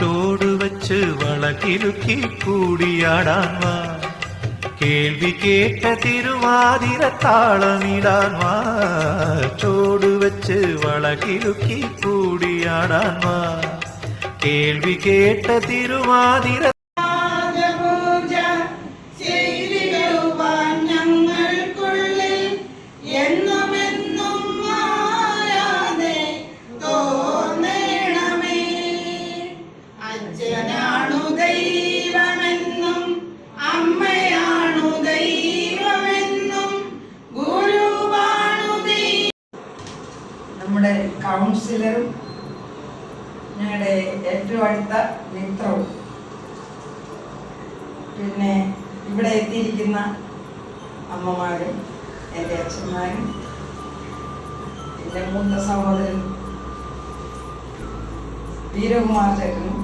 ചുവച്ച് വളകിലുക്കി കൂടിയാടാൻ വാ കേൾവി കേട്ട തിരുവാതിര താളമിടാൻ വാ ചുവച്ച് വളകിലുക്കി കൂടിയാടാൻ വാ കേൾവി കേട്ട തിരുവാതിര എന്റെ അച്ഛന്മാരും എന്റെ മൂത്ത സഹോദരൻ വീരകുമാർ ചേട്ടനും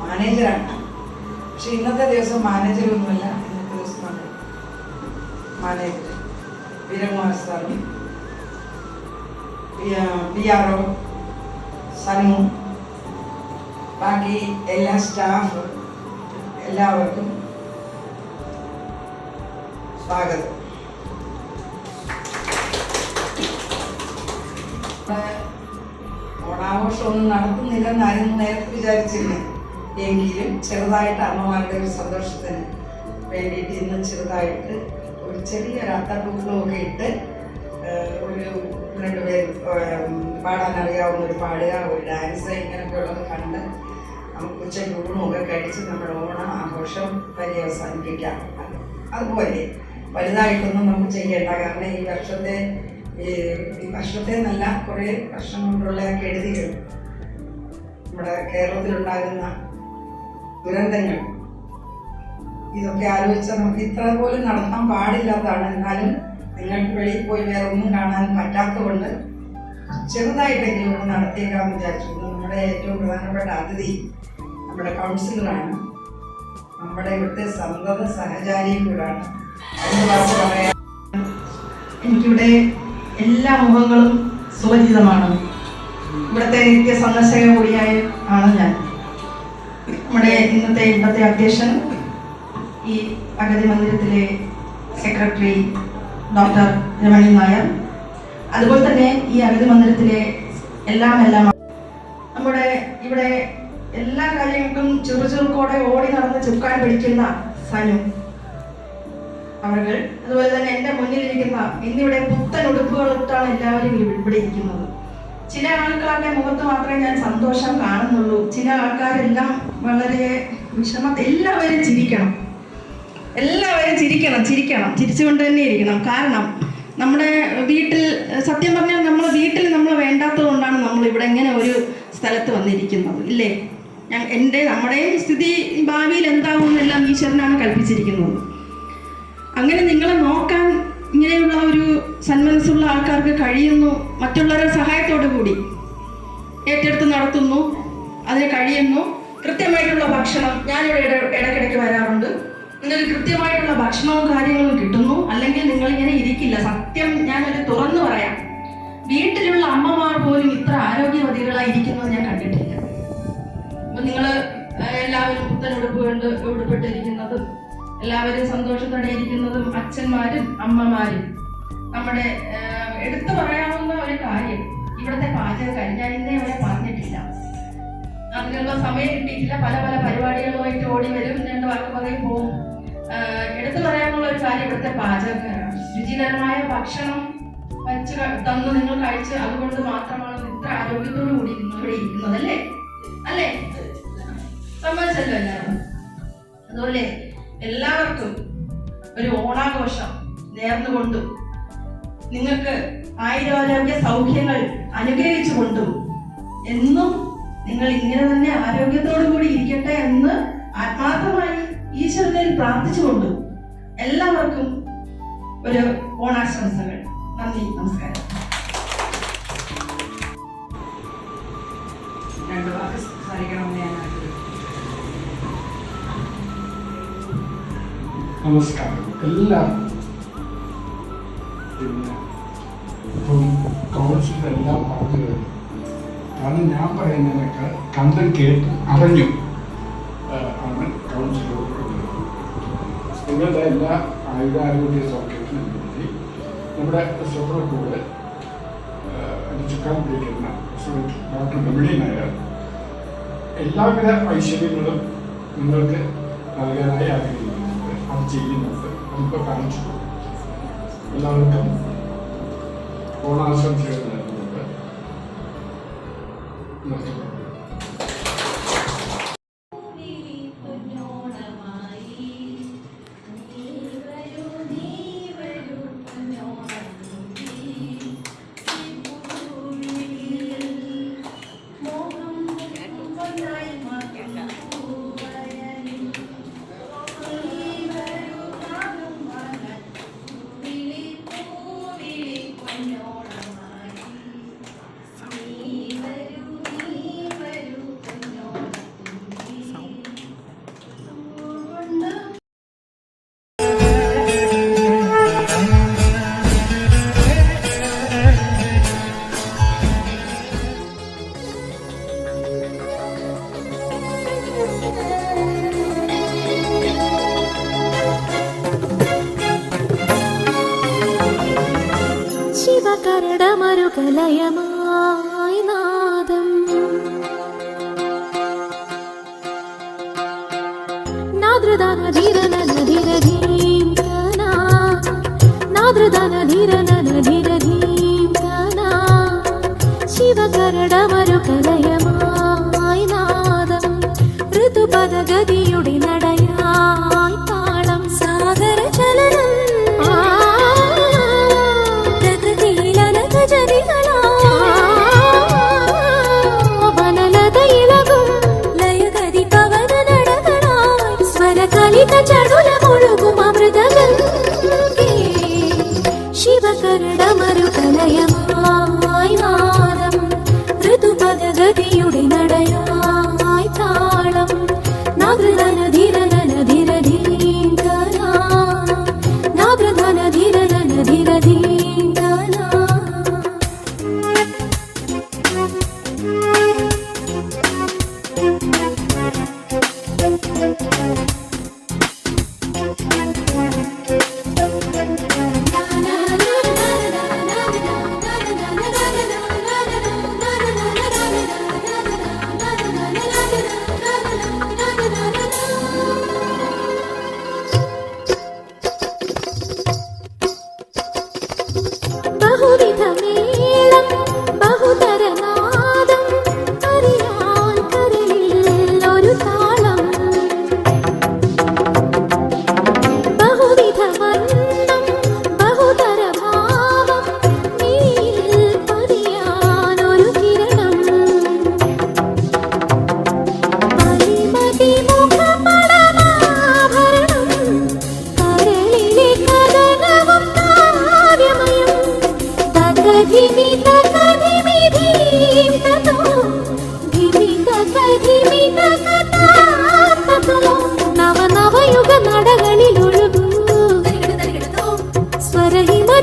മാനേജറാണ് പക്ഷെ ഇന്നത്തെ ദിവസം മാനേജറൊന്നുമല്ല ഇന്നത്തെ ദിവസം മാനേജർ വീരകുമാർ സാറും പി ആർ ഒ സനു ബാക്കി എല്ലാ സ്റ്റാഫ് എല്ലാവർക്കും സ്വാഗതം. ഇവിടെ ഓണാഘോഷമൊന്നും നടത്തുന്നില്ലെന്നായിരുന്നു നേരത്തെ വിചാരിച്ചില്ല. എങ്കിലും ചെറുതായിട്ട് അമ്മമാരുടെ ഒരു സന്തോഷത്തിന് വേണ്ടിയിട്ട് ഇന്ന് ചെറുതായിട്ട് ഒരു ചെറിയൊരു അത്തപ്പൂക്കളമൊക്കെ ഇട്ട് ഒരു രണ്ട് പേര് ഏഹ്, പാടാൻ അറിയാവുന്ന ഒരു പാടുക ഒരു ഡാൻസ് ഇങ്ങനെയൊക്കെ ഉള്ളത് കണ്ട് നമുക്ക് ഉച്ചയ്ക്ക് ഊണുമൊക്കെ കഴിച്ച് നമ്മുടെ ഓണം ആഘോഷം പര്യവസാനിപ്പിക്കാം അതുപോലെ. വലുതായിട്ടൊന്നും നമുക്ക് ചെയ്യേണ്ട കാരണം ഈ വർഷത്തെ വർഷത്തെ നല്ല കുറേ വർഷം കൊണ്ടുള്ള കെടുതികൾ. നമ്മുടെ കേരളത്തിലുണ്ടാകുന്ന ദുരന്തങ്ങൾ. ഇതൊക്കെ ആലോചിച്ചാൽ നമുക്ക് ഇത്ര പോലും നടത്താൻ പാടില്ലാത്തതാണ്. എന്നാലും നിങ്ങൾക്ക് വെളിയിൽ പോയി വേറെ ഒന്നും കാണാൻ പറ്റാത്തതുകൊണ്ട് ചെറുതായിട്ടെങ്കിലും ഒന്ന് നടത്തിയേക്കാമെന്ന് വിചാരിച്ചു നമ്മുടെ ഏറ്റവും പ്രധാനപ്പെട്ട അതിഥി നമ്മുടെ കൗൺസിലറാണ്. നമ്മുടെ ഇവിടുത്തെ സന്തത സഹചാരിയും കൂടാണ്. എനിക്കിവിടെ എല്ലാ മുഖങ്ങളും സുപരിചിതമാണ്. ഇവിടുത്തെ നിത്യ സന്ദർശക കൂടിയായ ആണ് ഞാൻ. നമ്മുടെ ഇന്നത്തെ ഇന്നത്തെ അധ്യക്ഷൻ ഈ അഗതി മന്ദിരത്തിലെ സെക്രട്ടറി ഡോക്ടർ രമണി നായർ. അതുപോലെ തന്നെ ഈ അഗതി മന്ദിരത്തിലെ എല്ലാം എല്ലാം നമ്മുടെ ഇവിടെ എല്ലാ കാര്യങ്ങൾക്കും ചെറുചെറുക്കോടെ ഓടി നടന്ന് ചുക്കാൻ പിടിക്കുന്ന സനു. അവകൾ അതുപോലെ തന്നെ എന്റെ മുന്നിലിരിക്കുന്ന ഇന്നിവിടെ പുത്തൻ ഉടുപ്പുകളിട്ടാണ് എല്ലാവരും ഇവിടെ ഇരിക്കുന്നത്. ചില ആൾക്കാരുടെ മുഖത്ത് മാത്രമേ ഞാൻ സന്തോഷം കാണുന്നുള്ളൂ. ചില ആൾക്കാരെല്ലാം വളരെ വിഷമ എല്ലാവരും ചിരിക്കണം. എല്ലാവരും ചിരിക്കണം ചിരിക്കണം. ചിരിച്ചുകൊണ്ട് തന്നെ ഇരിക്കണം. കാരണം നമ്മുടെ വീട്ടിൽ സത്യം പറഞ്ഞാൽ നമ്മൾ വീട്ടിൽ നമ്മൾ വേണ്ടാത്തത് കൊണ്ടാണ് നമ്മൾ ഇവിടെ ഇങ്ങനെ ഒരു സ്ഥലത്ത് വന്നിരിക്കുന്നത്. ഇല്ലേ? എന്റെ നമ്മുടെ സ്ഥിതി ഭാവിയിൽ എന്താവുമെന്നെല്ലാം ഈശ്വരനാണ് കൽപ്പിച്ചിരിക്കുന്നത്. അങ്ങനെ നിങ്ങളെ നോക്കാൻ ഇങ്ങനെയുള്ള ഒരു സന്മനസ്സുള്ള ആൾക്കാർക്ക് കഴിയുന്നു മറ്റുള്ളവരുടെ സഹായത്തോടു കൂടി ഏറ്റെടുത്ത് നടത്തുന്നു അതിന് കഴിയുന്നു. കൃത്യമായിട്ടുള്ള ഭക്ഷണം ഞാനിവിടെ ഇട ഇടയ്ക്കിടയ്ക്ക് വരാറുണ്ട്. നിങ്ങൾക്ക് കൃത്യമായിട്ടുള്ള ഭക്ഷണവും കാര്യങ്ങളും കിട്ടുന്നു. അല്ലെങ്കിൽ നിങ്ങൾ ഇങ്ങനെ ഇരിക്കില്ല. സത്യം ഞാനൊരു തുറന്നു പറയാം. വീട്ടിലുള്ള അമ്മമാർ പോലും ഇത്ര ആരോഗ്യവതികളായി ഇരിക്കുന്നത് ഞാൻ കണ്ടിട്ടില്ല. അപ്പൊ നിങ്ങൾ എല്ലാവരും പുത്തൻ ഉടുപ്പ് കൊണ്ട് ഉടുപ്പിട്ടിരിക്കുന്നതും എല്ലാവരും സന്തോഷത്തോടെ ഇരിക്കുന്നതും അച്ഛന്മാരും അമ്മമാരും. നമ്മുടെ എടുത്തു പറയാവുന്ന ഒരു കാര്യം ഇവിടുത്തെ പാചകക്കാരി ഞാൻ ഇന്നേ വരെ പറഞ്ഞിട്ടില്ല. അതിനുള്ള സമയം കിട്ടിയിട്ടില്ല. പല പല പരിപാടികളുമായിട്ട് ഓടി വരും. രണ്ട് വാക്ക് പറയും പോവും. എടുത്തു പറയാനുള്ള ഒരു കാര്യം ഇവിടുത്തെ പാചകക്കാരാണ്. രുചികരമായ ഭക്ഷണം വെച്ച് തന്ന് നിങ്ങൾ കഴിച്ച് അതുകൊണ്ട് മാത്രമാണ് ഇത്ര ആരോഗ്യത്തോടു കൂടി ഇവിടെ ഇരിക്കുന്നത് അല്ലേ അല്ലേ? സമ്മതിച്ചല്ലോ എല്ലാവരും? അതുപോലെ എല്ലാവർക്കും ഒരു ഓണാഘോഷം നേർന്നുകൊണ്ടും നിങ്ങൾക്ക് ആയിരാരോഗ്യ സൗഖ്യങ്ങൾ അനുഗ്രഹിച്ചു അനുഗ്രഹിച്ചുകൊണ്ടും എന്നും നിങ്ങൾ ഇങ്ങനെ തന്നെ ആരോഗ്യത്തോടു കൂടി ഇരിക്കട്ടെ എന്ന് ആത്മാർത്ഥമായി ഈശ്വരനിൽ പ്രാർത്ഥിച്ചുകൊണ്ടും എല്ലാവർക്കും ഒരു ഓണാശംസകൾ. നന്ദി നമസ്കാരം. രണ്ട് വാക്ക് സംസാരിക്കണമെന്ന് ഞാൻ ആഗ്രഹിക്കുന്നു. നമസ്കാരം. എല്ലാവർക്കും പിന്നെ ഇപ്പം പറഞ്ഞു കാരണം ഞാൻ പറയുന്നതിനൊക്കെ കണ്ടും കേട്ടും അറിഞ്ഞു ആണ് കൗൺസിലർ നിങ്ങളുടെ എല്ലാ ആയുരാരോഗ്യ സൗഖ്യത്തിനും വേണ്ടി നമ്മുടെ സെക്രട്ടറിയോട് ചുക്കാൻ പിടിക്കുന്ന ഡോക്ടർ ഡൊമിനി നായർ എല്ലാവിധ ഐശ്വര്യങ്ങളും നിങ്ങൾക്ക് നൽകാനായി ആഗ്രഹിക്കുന്നുണ്ട് അത് ചെയ്യുന്നുണ്ട് നമുക്ക് കാണിച്ചു എല്ലാവർക്കും ഓണാശംസകൾ നൽകുന്നുണ്ട് നിർത്തുന്നു ശിവകരടമരുകലയമായി നാദം. ശിവകരടമരുകലയമായി നാദം. ഋതുപദഗതിയുടെ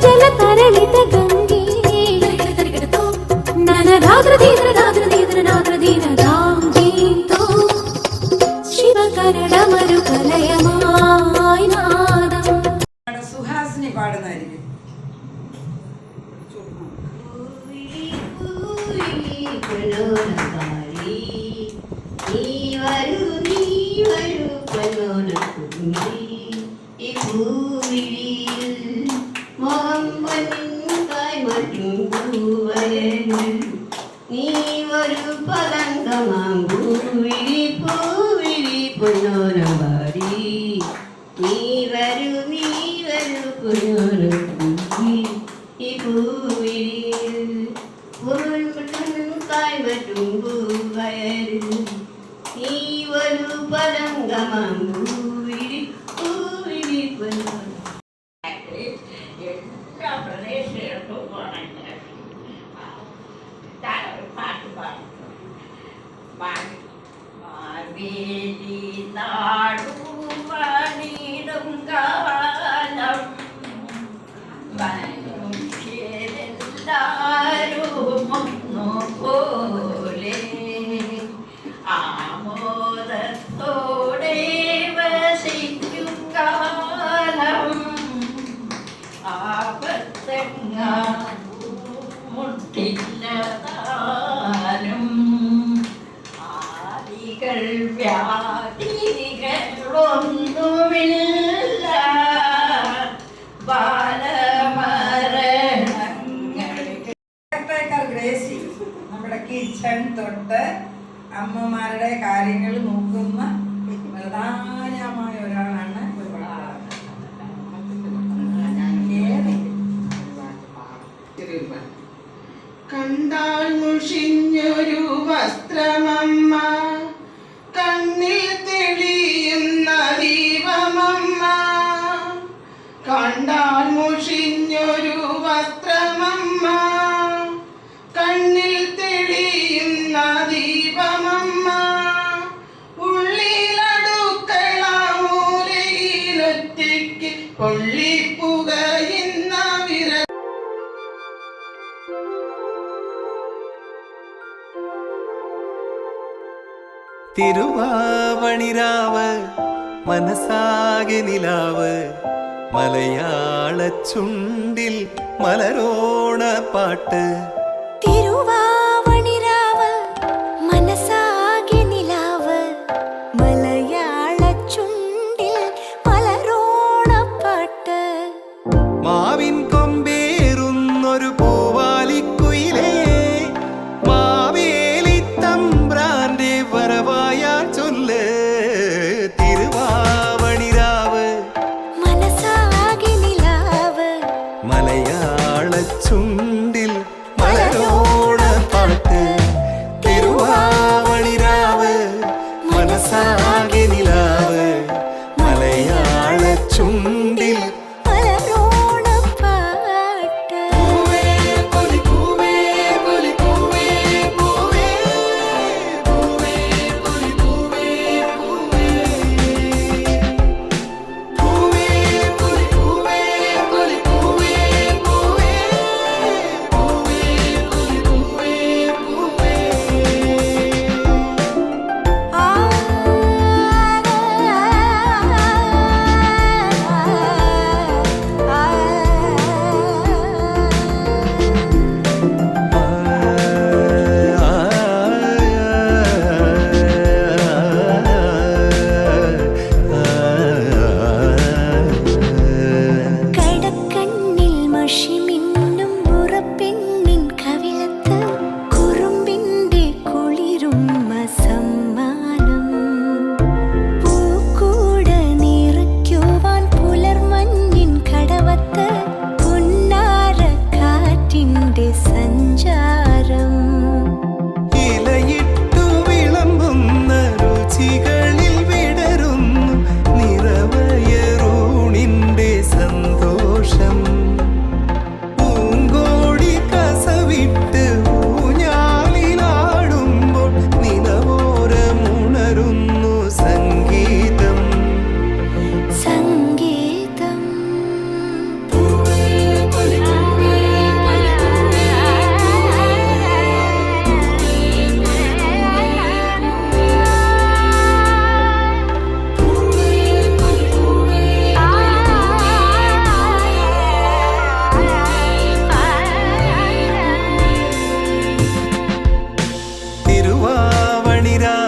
സ്വരഹിമജല തരളിത നീ വരൂ നമ്മുടെ സുഹാസിനി പാടുന്നതായിരിക്കും കായ് പറ്റും പൂവയരിൽ നീ ഒരു പോലെ ആമോദത്തോടെ വസിക്കും കാലം. ആപത്തങ്ങ മുട്ടില്ലതാനും. ആദികൾ വ്യാധികളൊന്നുമില്ല കിച്ചൺ തൊട്ട് അമ്മമാരുടെ കാര്യങ്ങൾ നോക്കുന്ന പ്രധാനമായ ഒരാളാണ് കണ്ടാൽ മുഷിഞ്ഞൊരു വസ്ത്രമമ്മ കണ്ണിൽ തെളിയുന്ന ദീപമമ്മ. കണ്ടാൽ തിരുവാവണിരാവ് മനസ്സാകെ മലയാള ചുണ്ടിൽ മലരോണ പാട്ട്. மணிரா